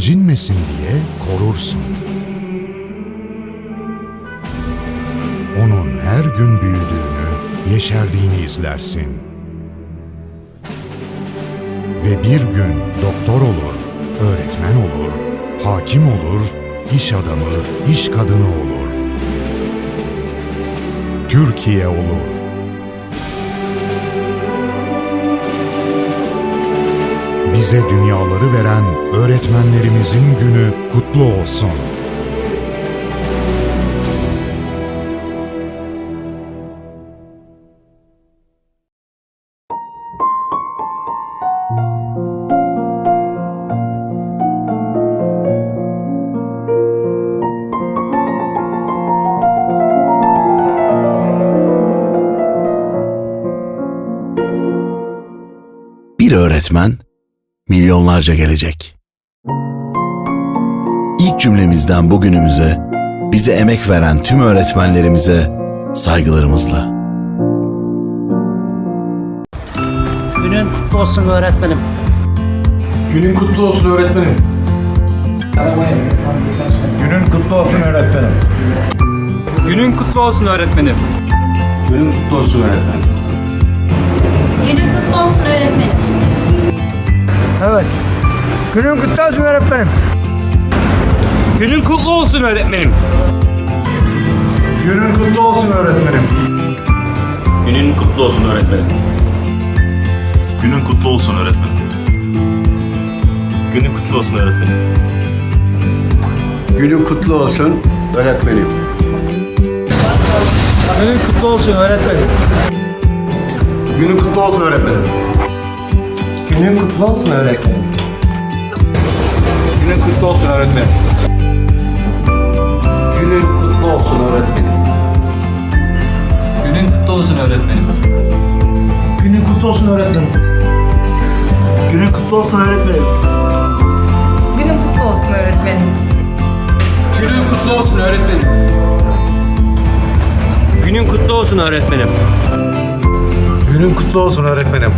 incinmesin diye korursun. Onun her gün büyüdüğünü, yeşerdiğini izlersin. Ve bir gün doktor olur, öğretmen olur, hakim olur, iş adamı, iş kadını olur. Türkiye olur. Bize dünyaları veren öğretmenlerimizin günü kutlu olsun. Bir öğretmen milyonlarca gelecek. İlk cümlemizden bugünümüze bize emek veren tüm öğretmenlerimize saygılarımızla. Günün kutlu olsun öğretmenim. Günün kutlu olsun öğretmenim. Günün kutlu olsun öğretmenim. Günün kutlu olsun öğretmenim. Günün kutlu olsun öğretmenim. Günün kutlu olsun öğretmenim. Günün kutlu olsun öğretmenim. Günün kutlu olsun öğretmenim. Günün kutlu olsun öğretmenim. Günün kutlu olsun öğretmenim. Günün kutlu olsun öğretmenim. Günün kutlu olsun öğretmenim. Günün kutlu olsun öğretmenim. Günün kutlu olsun öğretmenim. Günün kutlu olsun öğretmenim. Günün kutlu olsun öğretmenim. Günün kutlu olsun öğretmenim. Günün kutlu olsun öğretmenim. Günün kutlu olsun öğretmenim. Günün kutlu olsun öğretmenim. Günün kutlu olsun öğretmenim. Günün kutlu olsun öğretmenim. Günün kutlu olsun öğretmenim. Günün kutlu olsun öğretmenim.